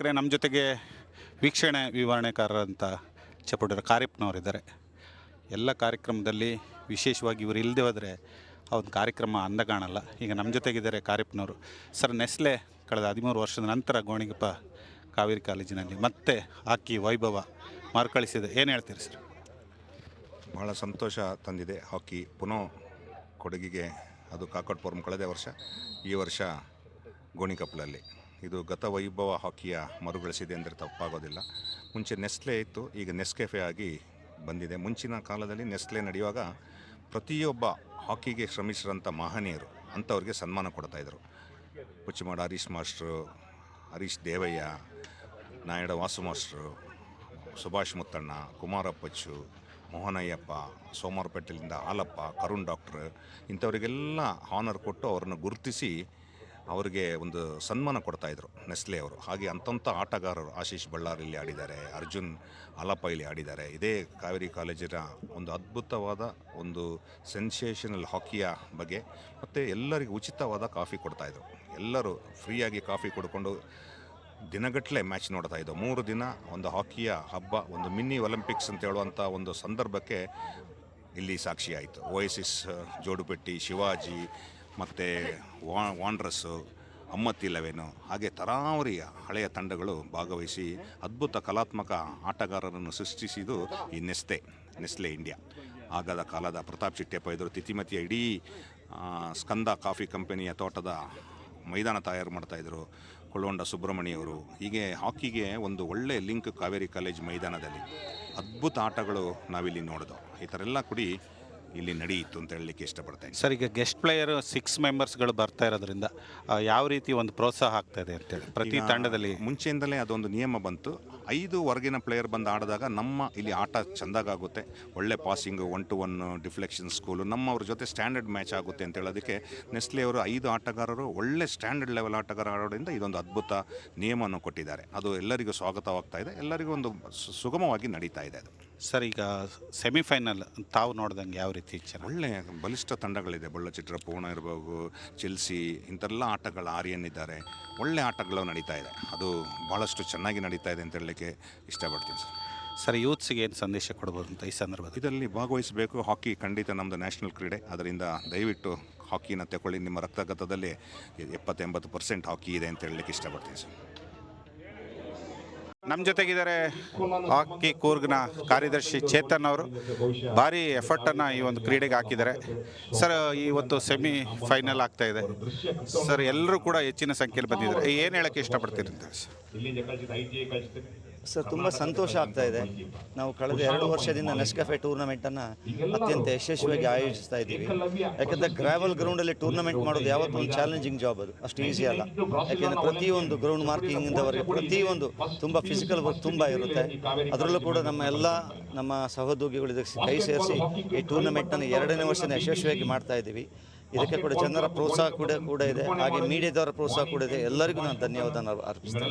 ವೀಕ್ಷಕರೇ ನಮ್ಮ ಜೊತೆಗೆ ವೀಕ್ಷಣೆ ವಿವರಣೆಕಾರರಂತ ಚಪುಡರ ಕಾರ್ಯಪ್ಪನವರಿದ್ದಾರೆ ಎಲ್ಲ ಕಾರ್ಯಕ್ರಮದಲ್ಲಿ ವಿಶೇಷವಾಗಿ ಇವರು ಇಲ್ಲದೆ ಹೋದರೆ ಆ ಕಾರ್ಯಕ್ರಮ ಅಂದ ಕಾಣಲ್ಲ ಈಗ ನಮ್ಮ ಜೊತೆಗಿದ್ದಾರೆ ಕಾರ್ಯಪ್ಪನವರು ಸರ್, ನೆಸ್ಲೆ ಕಳೆದ ಹದಿಮೂರು ವರ್ಷದ ನಂತರ ಗೋಣಿಗಪ್ಪ ಕಾವೇರಿ ಕಾಲೇಜಿನಲ್ಲಿ ಮತ್ತೆ ಹಾಕಿ ವೈಭವ ಮರುಕಳಿಸಿದೆ. ಏನು ಹೇಳ್ತೀರಿ ಸರ್? ಬಹಳ ಸಂತೋಷ ತಂದಿದೆ ಹಾಕಿ ಪುನಃ ಕೊಡಗಿಗೆ, ಅದು ಕಾಕಟ್ ಫೋರಂ ಕಳೆದ ವರ್ಷ, ಈ ವರ್ಷ ಗೋಣಿಕಪ್ಪಲಲ್ಲಿ. ಇದು ಗತ ವೈಭವ ಹಾಕಿಯ ಮರುಗಳಿಸಿದೆ ಅಂದರೆ ತಪ್ಪಾಗೋದಿಲ್ಲ. ಮುಂಚೆ ನೆಸ್ಲೆ ಇತ್ತು, ಈಗ ನೆಸ್ಕೆಫೆ ಆಗಿ ಬಂದಿದೆ. ಮುಂಚಿನ ಕಾಲದಲ್ಲಿ ನೆಸ್ಲೆ ನಡೆಯುವಾಗ ಪ್ರತಿಯೊಬ್ಬ ಹಾಕಿಗೆ ಶ್ರಮಿಸಿದಂಥ ಮಹನೀಯರು, ಅಂಥವ್ರಿಗೆ ಸನ್ಮಾನ ಕೊಡ್ತಾಯಿದ್ರು ಪುಚ್ಚಿಮಾಡ ಹರೀಶ್ ಮಾಸ್ಟ್ರು ಹರೀಶ್ ದೇವಯ್ಯ, ನಾಯಡ ವಾಸು ಮಾಸ್ಟ್ರು ಸುಭಾಷ್ ಮುತ್ತಣ್ಣ ಕುಮಾರಪ್ಪಚ್ಚು ಮೋಹನಯ್ಯಪ್ಪ ಸೋಮಾರಪೇಟೆಲಿಂದ ಹಾಲಪ್ಪ, ಕರುಣ್ ಡಾಕ್ಟ್ರ್, ಇಂಥವರಿಗೆಲ್ಲ ಹಾನರ್ ಕೊಟ್ಟು ಅವರನ್ನು ಗುರುತಿಸಿ ಅವರಿಗೆ ಒಂದು ಸನ್ಮಾನ ಕೊಡ್ತಾಯಿದ್ರು ನೆಸ್ಲೆ ಅವರು. ಹಾಗೆ ಅಂತಂಥ ಆಟಗಾರರು ಆಶೀಶ್ ಬಳ್ಳಾರಿಲಿ ಆಡಿದ್ದಾರೆ, ಅರ್ಜುನ್ ಅಲಪ ಇಲ್ಲಿ ಆಡಿದ್ದಾರೆ. ಇದೇ ಕಾವೇರಿ ಕಾಲೇಜಿನ ಒಂದು ಅದ್ಭುತವಾದ ಒಂದು ಸೆನ್ಸೇಷನಲ್ ಹಾಕಿಯ ಬಗ್ಗೆ ಮತ್ತು ಎಲ್ಲರಿಗೂ ಉಚಿತವಾದ ಕಾಫಿ ಕೊಡ್ತಾಯಿದ್ರು ಎಲ್ಲರೂ ಫ್ರೀಯಾಗಿ ಕಾಫಿ ಕೊಡಿಕೊಂಡು ದಿನಗಟ್ಟಲೆ ಮ್ಯಾಚ್ ನೋಡ್ತಾ ಇದ್ದೋ ಮೂರು ದಿನ ಒಂದು ಹಾಕಿಯ ಹಬ್ಬ, ಒಂದು ಮಿನಿ ಒಲಿಂಪಿಕ್ಸ್ ಅಂತ ಹೇಳುವಂಥ ಒಂದು ಸಂದರ್ಭಕ್ಕೆ ಇಲ್ಲಿ ಸಾಕ್ಷಿಯಾಯಿತು ಓಯಸಿಸ್, ಜೋಡುಪೆಟ್ಟಿ, ಶಿವಾಜಿ ಮತ್ತು ವಾಂಡ್ರಸ್ಸು ಅಮ್ಮತ್ತಿ ಲೆವೆನು ಹಾಗೆ ತರಾವರಿಯ ಹಳೆಯ ತಂಡಗಳು ಭಾಗವಹಿಸಿ ಅದ್ಭುತ ಕಲಾತ್ಮಕ ಆಟಗಾರರನ್ನು ಸೃಷ್ಟಿಸಿದ್ದು ಈ ನೆಸ್ತೆ, ನೆಸ್ಲೆ ಇಂಡಿಯಾ. ಆಗದ ಕಾಲದ ಪ್ರತಾಪ್ ಚಿಟ್ಟೆಪ್ಪ ಇದ್ದರು ತಿತಿಮತಿಯ ಇಡೀ ಸ್ಕಂದ ಕಾಫಿ ಕಂಪನಿಯ ತೋಟದ ಮೈದಾನ ತಯಾರು ಮಾಡ್ತಾಯಿದ್ರು ಕೊಳ್ಳೊಂಡ ಸುಬ್ರಹ್ಮಣಿಯವರು ಹೀಗೆ ಹಾಕಿಗೆ ಒಂದು ಒಳ್ಳೆಯ ಲಿಂಕ್ ಕಾವೇರಿ ಕಾಲೇಜ್ ಮೈದಾನದಲ್ಲಿ ಅದ್ಭುತ ಆಟಗಳು ನಾವಿಲ್ಲಿ ನೋಡಿದೋ ಈ ಥರ ಎಲ್ಲ ಕೂಡಿ ಇಲ್ಲಿ ನಡೆಯಿತು ಅಂತ ಹೇಳಲಿಕ್ಕೆ ಇಷ್ಟಪಡ್ತೇನೆ. ಸರ್ ಈಗ ಗೆಸ್ಟ್ ಪ್ಲೇಯರ್ ಸಿಕ್ಸ್ ಮೆಂಬರ್ಸ್ಗಳು ಬರ್ತಾ ಇರೋದ್ರಿಂದ ಆ, ಯಾವ ರೀತಿ ಒಂದು ಪ್ರೋತ್ಸಾಹ ಆಗ್ತಾ ಇದೆ ಅಂತೇಳಿ ಪ್ರತಿ ಈಗ ತಂಡದಲ್ಲಿ? ಮುಂಚೆಯಿಂದಲೇ ಅದೊಂದು ನಿಯಮ ಬಂತು. ಐದು ಹೊರಗಿನ ಪ್ಲೇಯರ್ ಬಂದು ಆಡಿದಾಗ ನಮ್ಮ ಇಲ್ಲಿ ಆಟ ಚೆಂದಾಗುತ್ತೆ ಒಳ್ಳೆ passing one two one deflection school ನಮ್ಮವ್ರ ಜೊತೆ ಸ್ಟ್ಯಾಂಡರ್ಡ್ ಮ್ಯಾಚ್ ಆಗುತ್ತೆ ಅಂತ ಹೇಳೋದಕ್ಕೆ ನೆಸ್ಲೆ ಅವರು ಐದು ಆಟಗಾರರು ಒಳ್ಳೆ ಸ್ಟ್ಯಾಂಡರ್ಡ್ ಲೆವೆಲ್ ಆಟಗಾರ ಆಡೋದ್ರಿಂದ ಇದೊಂದು ಅದ್ಭುತ ನಿಯಮವನ್ನು ಕೊಟ್ಟಿದ್ದಾರೆ. ಅದು ಎಲ್ಲರಿಗೂ ಸ್ವಾಗತವಾಗ್ತಾ ಇದೆ. ಎಲ್ಲರಿಗೂ ಒಂದು ಸು- ಸುಗಮವಾಗಿ ನಡೀತಾ ಇದೆ ಅದು. ಸರ್ ಈಗ ಸೆಮಿಫೈನಲ್ ತಾವು ನೋಡ್ದಂಗೆ ಯಾವ ರೀತಿ ಚೆನ್ನಾಗಿ ಒಳ್ಳೆಯ ಬಲಿಷ್ಠ ತಂಡಗಳಿದೆ. ಬಳ್ಳಚಿತ್ರ ಪೂರ್ಣ ಇರಬಹುದು ಚೆಲ್ಸಿ ಇಂಥೆಲ್ಲ ಆಟಗಳ ಆರ್ಯನ್ ಇದ್ದಾರೆ ಒಳ್ಳೆ ಆಟಗಳು ನಡೀತಾ ಇದೆ. ಅದು ಭಾಳಷ್ಟು ಚೆನ್ನಾಗಿ ನಡೀತಾ ಇದೆ ಅಂತ ಹೇಳಲಿಕ್ಕೆ ಇಷ್ಟಪಡ್ತೀನಿ ಸರ್. ಸರ್ ಯೂತ್ಸ್ಗೆ ಏನು ಸಂದೇಶ ಕೊಡ್ಬೋದು ಅಂತ ಈ ಸಂದರ್ಭದಲ್ಲಿ? ಇದರಲ್ಲಿ ಭಾಗವಹಿಸಬೇಕು. ಹಾಕಿ ಖಂಡಿತ ನಮ್ಮದು ನ್ಯಾಷನಲ್ ಕ್ರೀಡೆ. ಅದರಿಂದ ದಯವಿಟ್ಟು ಹಾಕಿನ ತಗೊಳ್ಳಿ. ನಿಮ್ಮ ರಕ್ತಗತದಲ್ಲಿ ಎಪ್ಪತ್ತೆಂಬತ್ತು ಪರ್ಸೆಂಟ್ ಹಾಕಿ ಇದೆ ಅಂತ ಹೇಳಲಿಕ್ಕೆ ಇಷ್ಟಪಡ್ತೀನಿ ಸರ್. ನಮ್ಮ ಜೊತೆಗಿದ್ದಾರೆ ಹಾಕಿ ಕೂರ್ಗ್ನ ಕಾರ್ಯದರ್ಶಿ ಚೇತನ್ ಅವರು. ಭಾರಿ ಎಫರ್ಟನ್ನು ಈ ಒಂದು ಕ್ರೀಡೆಗೆ ಹಾಕಿದ್ದಾರೆ. ಸರ್, ಇವತ್ತು ಸೆಮಿ ಫೈನಲ್ ಆಗ್ತಾ ಇದೆ. ಸರ್, ಎಲ್ಲರೂ ಕೂಡ ಹೆಚ್ಚಿನ ಸಂಖ್ಯೆಯಲ್ಲಿ ಬಂದಿದ್ದಾರೆ. ಏನು ಹೇಳಕ್ಕೆ ಇಷ್ಟಪಡ್ತೀರಿ ಅಂತ ಸರ್? ಸರ್ ತುಂಬ ಸಂತೋಷ ಆಗ್ತಾ ಇದೆ. ನಾವು ಕಳೆದ ಎರಡು ವರ್ಷದಿಂದ ನೆಸ್ಕೆಫೆ ಟೂರ್ನಮೆಂಟನ್ನು ಅತ್ಯಂತ ಯಶಸ್ವಿಯಾಗಿ ಆಯೋಜಿಸ್ತಾ ಇದ್ದೀವಿ. ಯಾಕಂದರೆ ಗ್ರಾವೆಲ್ ಗ್ರೌಂಡಲ್ಲಿ ಟೂರ್ನಮೆಂಟ್ ಮಾಡೋದು ಯಾವತ್ತೂ ಒಂದು ಚಾಲೆಂಜಿಂಗ್ ಜಾಬ್ ಅದು. ಅಷ್ಟು ಈಸಿ ಅಲ್ಲ. ಯಾಕೆಂದರೆ ಪ್ರತಿಯೊಂದು ಗ್ರೌಂಡ್ ಮಾರ್ಕಿಂಗಿಂದವರೆಗೆ ಪ್ರತಿಯೊಂದು ತುಂಬ ಫಿಸಿಕಲ್ ವರ್ಕ್ ತುಂಬ ಇರುತ್ತೆ. ಅದರಲ್ಲೂ ಕೂಡ ನಮ್ಮ ಎಲ್ಲ ನಮ್ಮ ಸಹೋದ್ಯೋಗಿಗಳು ಕೈ ಸೇರಿಸಿ ಈ ಟೂರ್ನಮೆಂಟನ್ನು ಎರಡನೇ ವರ್ಷದ ಯಶಸ್ವಿಯಾಗಿ ಮಾಡ್ತಾ ಇದ್ದೀವಿ. ಇದಕ್ಕೆ ಕೂಡ ಜನರ ಪ್ರೋತ್ಸಾಹ ಕೂಡ ಕೂಡ ಇದೆ. ಹಾಗೆ ಮೀಡಿಯಾದವರ ಪ್ರೋತ್ಸಾಹ ಕೂಡ ಇದೆ. ಎಲ್ಲರಿಗೂ ನಾನು ಧನ್ಯವಾದ ಅರ್ಪಿಸ್ತೇನೆ.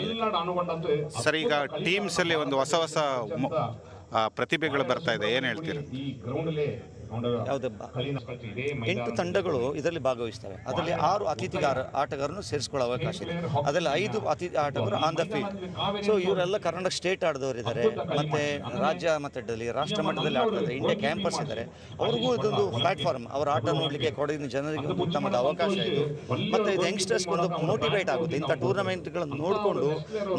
ಸರ್ ಈಗ ಟೀಮ್ಸಲ್ಲಿ ಒಂದು ಹೊಸ ಹೊಸ ಆ, ಪ್ರತಿಭೆಗಳು ಬರ್ತಾ ಇದೆ. ಏನು ಹೇಳ್ತೀರಿ? ಯಾವುದಬ್ಬ? ಎಂಟು ತಂಡಗಳು ಇದರಲ್ಲಿ ಭಾಗವಹಿಸ್ತವೆ. ಅದರಲ್ಲಿ ಆರು ಅತಿಥಿಗಾರ ಆಟಗಾರರನ್ನು ಸೇರಿಸ್ಕೊಳ್ಳೋ ಅವಕಾಶ ಇದೆ. ಅದರಲ್ಲಿ ಐದು ಅತಿಥಿ ಆಟಗಾರರು ಆನ್ ದ ಫೀಲ್ಡ್ ಸೊ ಇವರೆಲ್ಲ ಕರ್ನಾಟಕ ಸ್ಟೇಟ್ ಆಡಿದವರಿದ್ದಾರೆ ಮತ್ತೆ ರಾಜ್ಯ ಮಟ್ಟದಲ್ಲಿ ರಾಷ್ಟ್ರ ಮಟ್ಟದಲ್ಲಿ ಆಡ್ತಾರೆ ಇಂಡಿಯಾ ಕ್ಯಾಂಪಸ್ ಇದ್ದಾರೆ ಅವ್ರಿಗೂ ಇದೊಂದು ಪ್ಲಾಟ್ಫಾರ್ಮ್ ಅವರ ಆಟ ನೋಡಲಿಕ್ಕೆ ಕೊಡಗಿನ ಜನರಿಗೆ ಒಂದು ಉತ್ತಮದ ಅವಕಾಶ ಇದು. ಮತ್ತೆ ಇದು ಯಂಗ್ಸ್ಟರ್ಸ್ಗೆ ಒಂದು ಮೋಟಿವೇಟ್ ಆಗುತ್ತೆ. ಇಂಥ ಟೂರ್ನಮೆಂಟ್ಗಳನ್ನು ನೋಡಿಕೊಂಡು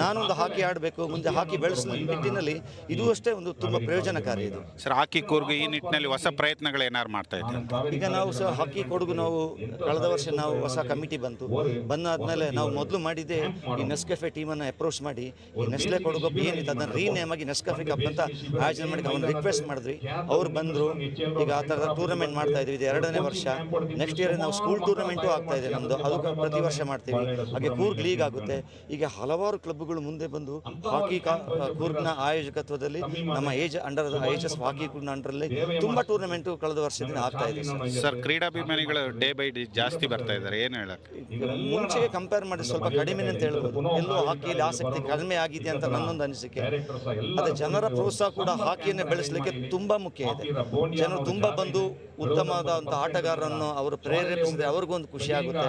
ನಾನೊಂದು ಹಾಕಿ ಆಡಬೇಕು ಮುಂದೆ ಹಾಕಿ ಬೆಳೆಸೋ ನಿಟ್ಟಿನಲ್ಲಿ ಇದು ಅಷ್ಟೇ ಒಂದು ತುಂಬ ಪ್ರಯೋಜನಕಾರಿ ಇದು. ಸರ್ ಹಾಕಿ ಕೂರ್ಗು ಈ ನಿಟ್ಟಿನಲ್ಲಿ ಹೊಸ ಪ್ರಯತ್ನ ಪ್ರಯತ್ನಗಳು ಏನಾದ್ರು ಮಾಡ್ತಾ ಇದ್ದೀವಿ ಈಗ ನಾವು ಸಹ ಹಾಕಿ ಕೊಡಗು ನಾವು ಕಳೆದ ವರ್ಷ ನಾವು ಹೊಸ ಕಮಿಟಿ ಬಂತು. ಬಂದಾದ್ಮೇಲೆ ನಾವು ಮೊದಲು ಮಾಡಿದ್ದೆ ಈ ನೆಸ್ಕೆಫೆ ಟೀಮನ್ನು ಅಪ್ರೋಚ್ ಮಾಡಿ ಈ ನೆಸ್ಲೆ ಕೊಡಗು ಏನಿತ್ತು ಅದನ್ನು ರೀನೇಮ್ ಆಗಿ ನೆಸ್ಕೆಫೆ ಕಪ್ ಅಂತ ಆಯೋಜನೆ ಮಾಡಿ ಅವ್ನು ರಿಕ್ವೆಸ್ಟ್ ಮಾಡಿದ್ವಿ. ಅವ್ರು ಬಂದರು. ಈಗ ಆ ಥರದ ಟೂರ್ನಮೆಂಟ್ ಮಾಡ್ತಾ ಇದ್ವಿ ಇದು ಎರಡನೇ ವರ್ಷ. ನೆಕ್ಸ್ಟ್ ಇಯರ್ ನಾವು ಸ್ಕೂಲ್ ಟೂರ್ನಮೆಂಟು ಆಗ್ತಾ ಇದೆ ನಮ್ಮದು ಅದು ಪ್ರತಿ ವರ್ಷ ಮಾಡ್ತೀವಿ. ಹಾಗೆ ಕೂರ್ಗ್ ಲೀಗ್ ಆಗುತ್ತೆ. ಈಗ ಹಲವಾರು ಕ್ಲಬ್ಗಳು ಮುಂದೆ ಬಂದು ಹಾಕಿ ಕೂರ್ಗ್ನ ಆಯೋಜಕತ್ವದಲ್ಲಿ ನಮ್ಮ ಏಜ್ ಅಂಡರ್ ಏಜಸ್ ಎಸ್ ಹಾಕಿ ಕೂರ್ಗ್ನ ಅಂಡರಲ್ಲಿ ತುಂಬ ಟೂರ್ನಮೆಂಟು ಕಳೆದ ವರ್ಷದಿಂದ ಆಗ್ತಾ ಇದೆ ಸರ್. ಸರ್ ಕ್ರೀಡಾಭಿಮಾನಿಗಳು ಡೇ ಬೈ ಡೇ ಜಾಸ್ತಿ ಬರ್ತಾ ಇದ್ದಾರೆ ಏನು ಹೇಳಕ್ಕೆ ಮುಂಚೆಗೆ ಕಂಪೇರ್ ಮಾಡಿ ಸ್ವಲ್ಪ ಕಡಿಮೆ ಅಂತ ಹೇಳ್ಬೋದು ಎಲ್ಲೋ ಹಾಕಿಯಲ್ಲಿ ಆಸಕ್ತಿ ಕಡಿಮೆ ಆಗಿದೆ ಅಂತ ನನ್ನೊಂದು ಅನಿಸಿಕೆ. ಅದೇ ಜನರ ಪ್ರೋತ್ಸಾಹ ಕೂಡ ಹಾಕಿಯನ್ನು ಬೆಳೆಸಲಿಕ್ಕೆ ತುಂಬಾ ಮುಖ್ಯ ಇದೆ. ಜನರು ತುಂಬಾ ಬಂದು ಉತ್ತಮವಾದಂಥ ಆಟಗಾರರನ್ನು ಅವರು ಪ್ರೇರೇಪಿಸಿದ್ರೆ ಅವ್ರಿಗೂ ಒಂದು ಖುಷಿ ಆಗುತ್ತೆ.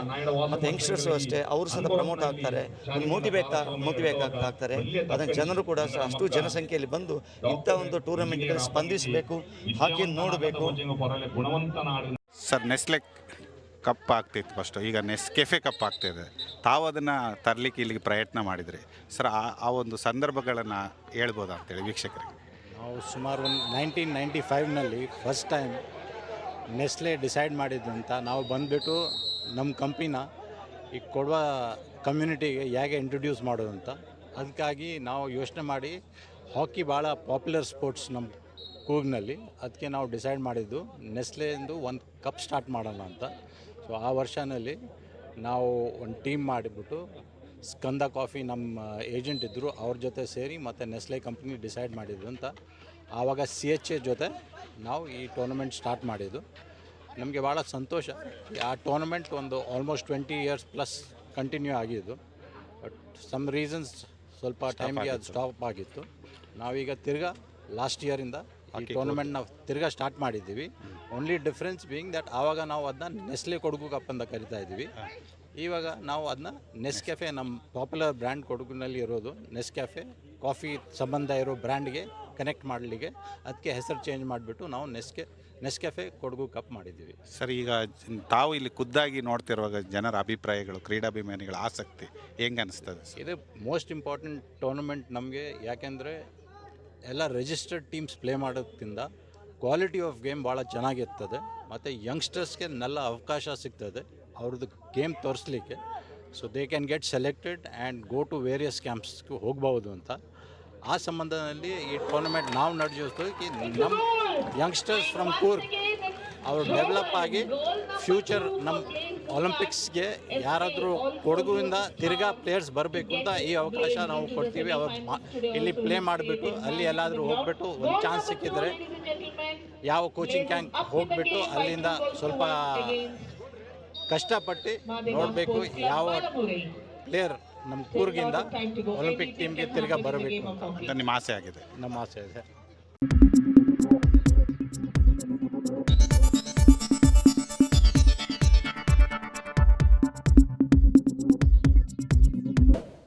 ಮತ್ತೆ ಯಂಗ್ಸ್ಟರ್ಸ್ ಅಷ್ಟೇ ಅವರು ಸಹ ಪ್ರಮೋಟ್ ಆಗ್ತಾರೆ. ಮೋಟಿವೇಟ್ ಮೋಟಿವೇಟ್ ಆಗ್ತಾರೆ. ಅದನ್ನು ಜನರು ಕೂಡ ಅಷ್ಟು ಜನಸಂಖ್ಯೆಯಲ್ಲಿ ಬಂದು ಇಂಥ ಒಂದು ಟೂರ್ನಮೆಂಟ್ಗಳಲ್ಲಿ ಸ್ಪಂದಿಸಬೇಕು ಹಾಕಿ ನೋಡಬೇಕು. ಸರ್ ನೆಸ್ಲೆ ಕಪ್ ಆಗ್ತಿತ್ತು ಫಸ್ಟು ಈಗ ನೆಸ್ ಕೆಫೆ ಕಪ್ ಆಗ್ತಿದೆ ತಾವು ಅದನ್ನು ತರಲಿಕ್ಕೆ ಇಲ್ಲಿಗೆ ಪ್ರಯತ್ನ ಮಾಡಿದ್ರಿ. ಸರ್ ಆ ಆ ಒಂದು ಸಂದರ್ಭಗಳನ್ನು ಹೇಳ್ಬೋದಾ ಅಂತೇಳಿ ವೀಕ್ಷಕರಿಗೆ? ನಾವು ಸುಮಾರು ಒಂದು ನೈನ್ಟೀನ್ ನೈಂಟಿ ಫೈವ್ನಲ್ಲಿ ಫಸ್ಟ್ ಟೈಮ್ ನೆಸ್ಲೆ ಡಿಸೈಡ್ ಮಾಡಿದ್ದಂತ ನಾವು ಬಂದುಬಿಟ್ಟು ನಮ್ಮ ಕಂಪ್ನಿನ ಈ ಕೊಡುವ ಕಮ್ಯುನಿಟಿಗೆ ಹೇಗೆ ಇಂಟ್ರೊಡ್ಯೂಸ್ ಮಾಡೋದು ಅಂತ. ಅದಕ್ಕಾಗಿ ನಾವು ಯೋಚನೆ ಮಾಡಿ ಹಾಕಿ ಭಾಳ ಪಾಪ್ಯುಲರ್ ಸ್ಪೋರ್ಟ್ಸ್ ನಮ್ಮ ಕೂಗ್ನಲ್ಲಿ ಅದಕ್ಕೆ ನಾವು ಡಿಸೈಡ್ ಮಾಡಿದ್ದು ನೆಸ್ಲೆಂದು ಒಂದು ಕಪ್ ಸ್ಟಾರ್ಟ್ ಮಾಡೋಣ ಅಂತ. ಸೊ ಆ ವರ್ಷನಲ್ಲಿ ನಾವು ಒಂದು ಟೀಮ್ ಮಾಡಿಬಿಟ್ಟು ಸ್ಕಂದ ಕಾಫಿ ನಮ್ಮ ಏಜೆಂಟ್ ಇದ್ದರು ಅವ್ರ ಜೊತೆ ಸೇರಿ ಮತ್ತು ನೆಸ್ಲೆ ಕಂಪ್ನಿ ಡಿಸೈಡ್ ಮಾಡಿದ್ದು ಅಂತ. ಆವಾಗ ಸಿ ಎಚ್ ಎ ಜೊತೆ ನಾವು ಈ ಟೂರ್ನಮೆಂಟ್ ಸ್ಟಾರ್ಟ್ ಮಾಡಿದ್ದು. ನಮಗೆ ಭಾಳ ಸಂತೋಷ. ಆ ಟೂರ್ನಮೆಂಟ್ ಒಂದು almost twenty years plus continue ಆಗಿದ್ದು. ಬಟ್ ಸಮ್ ರೀಸನ್ಸ್ ಸ್ವಲ್ಪ ಟೈಮ್ಗೆ ಅದು ಸ್ಟಾಪ್ ಆಗಿತ್ತು. ನಾವೀಗ ತಿರ್ಗಾ ಲಾಸ್ಟ್ ಇಯರಿಂದ ಈ ಟೂರ್ನಮೆಂಟ್ ನಾವು ತಿರ್ಗಾ ಸ್ಟಾರ್ಟ್ ಮಾಡಿದ್ದೀವಿ. ಓನ್ಲಿ ಡಿಫ್ರೆನ್ಸ್ ಬೀಯಿಂಗ್ ದಟ್ ಆವಾಗ ನಾವು ಅದನ್ನ ನೆಸ್ಲೆ ಕೊಡಗು ಕಪ್ ಅಂತ ಕರಿತಾ ಇದ್ದೀವಿ. ಇವಾಗ ನಾವು ಅದನ್ನ ನೆಸ್ ಕೆಫೆ ನಮ್ಮ ಪಾಪ್ಯುಲರ್ ಬ್ರ್ಯಾಂಡ್ ಕೊಡಗಿನಲ್ಲಿ ಇರೋದು ನೆಸ್ ಕೆಫೆ ಕಾಫಿ ಸಂಬಂಧ ಇರೋ ಬ್ರ್ಯಾಂಡ್ಗೆ ಕನೆಕ್ಟ್ ಮಾಡಲಿಕ್ಕೆ ಅದಕ್ಕೆ ಹೆಸರು ಚೇಂಜ್ ಮಾಡಿಬಿಟ್ಟು ನಾವು ನೆಸ್ಕೆ ನೆಸ್ಕೆಫೆ ಕೊಡಗು ಕಪ್ ಮಾಡಿದ್ದೀವಿ. ಸರ್ ಈಗ ತಾವು ಇಲ್ಲಿ ಖುದ್ದಾಗಿ ನೋಡ್ತಿರುವಾಗ ಜನರ ಅಭಿಪ್ರಾಯಗಳು ಕ್ರೀಡಾಭಿಮಾನಿಗಳ ಆಸಕ್ತಿ ಹೆಂಗೆ ಅನಿಸ್ತದೆ ಇದು ಮೋಸ್ಟ್ ಇಂಪಾರ್ಟೆಂಟ್ ಟೂರ್ನಮೆಂಟ್ ನಮಗೆ ಯಾಕೆಂದರೆ ಎಲ್ಲ ರಿಜಿಸ್ಟರ್ಡ್ ಟೀಮ್ಸ್ ಪ್ಲೇ ಮಾಡೋದ್ರಿಂದ ಕ್ವಾಲಿಟಿ ಆಫ್ ಗೇಮ್ ಭಾಳ ಚೆನ್ನಾಗಿರ್ತದೆ. ಮತ್ತು ಯಂಗ್ಸ್ಟರ್ಸ್ಗೆ ನಲ್ಲ ಅವಕಾಶ ಸಿಗ್ತದೆ. ಅವ್ರದ್ದು game ತೋರಿಸ್ಲಿಕ್ಕೆ. So they can get selected and go to various ಕ್ಯಾಂಪ್ಸ್ಗೆ ಹೋಗ್ಬೋದು ಅಂತ. ಆ ಸಂಬಂಧದಲ್ಲಿ ಈ ಟೂರ್ನಮೆಂಟ್ ನಾವು ನಡೆಸೋದಕ್ಕೆ ನಮ್ಮ ಯಂಗ್ಸ್ಟರ್ಸ್ ಫ್ರಮ್ ಕೂರ್ ಅವರು ಡೆವಲಪ್ ಆಗಿ ಫ್ಯೂಚರ್ ನಮ್ಮ ಒಲಿಂಪಿಕ್ಸ್ಗೆ ಯಾರಾದರೂ ಕೊಡಗುವಿಂದ ತಿರ್ಗಾ ಪ್ಲೇಯರ್ಸ್ ಬರಬೇಕು ಅಂತ ಈ ಅವಕಾಶ ನಾವು ಕೊಡ್ತೀವಿ. ಅವ್ರು ಇಲ್ಲಿ ಪ್ಲೇ ಮಾಡಿಬಿಟ್ಟು ಅಲ್ಲಿ ಎಲ್ಲಾದರೂ ಹೋಗ್ಬಿಟ್ಟು ಒಂದು ಚಾನ್ಸ್ ಸಿಕ್ಕಿದ್ರೆ ಯಾವ ಕೋಚಿಂಗ್ ಕ್ಯಾಂಪ್ ಹೋಗ್ಬಿಟ್ಟು ಅಲ್ಲಿಂದ ಸ್ವಲ್ಪ ಕಷ್ಟಪಟ್ಟು ನೋಡಬೇಕು ಯಾವ ಪ್ಲೇಯರ್ ನಮ್ಮ ಕೂರ್ಗಿಂದ ಒಲಿಂಪಿಕ್ ಟೀಮ್ಗೆ ತಿರ್ಗಾ ಬರಬೇಕು ಅಂತ ನಿಮ್ಮ ಆಸೆ ಆಗಿದೆ. ನಮ್ಮ ಆಸೆ ಇದೆ.